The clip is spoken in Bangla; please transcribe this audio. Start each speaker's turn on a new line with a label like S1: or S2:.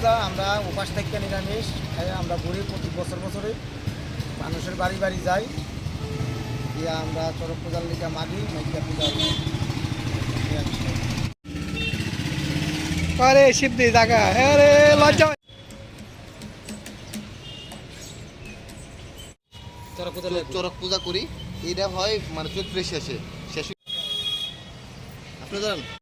S1: পূজা আমরা উপাস থেকে নিরামিষ আমরা ঘুরি প্রতি বছর বছরে মানুষের বাড়ি বাড়ি যাই। দিয়ে আমরা চড়ক পূজার লিখে মাগি মাইকা পূজা নিরামিষ
S2: আরে শিবদি জায়গা আরে লজ্জা।
S1: পূজা
S3: চড়ক পূজা করি। এটা হয় মানে চৈত্রের শেষে। শেষে আপনি জানেন?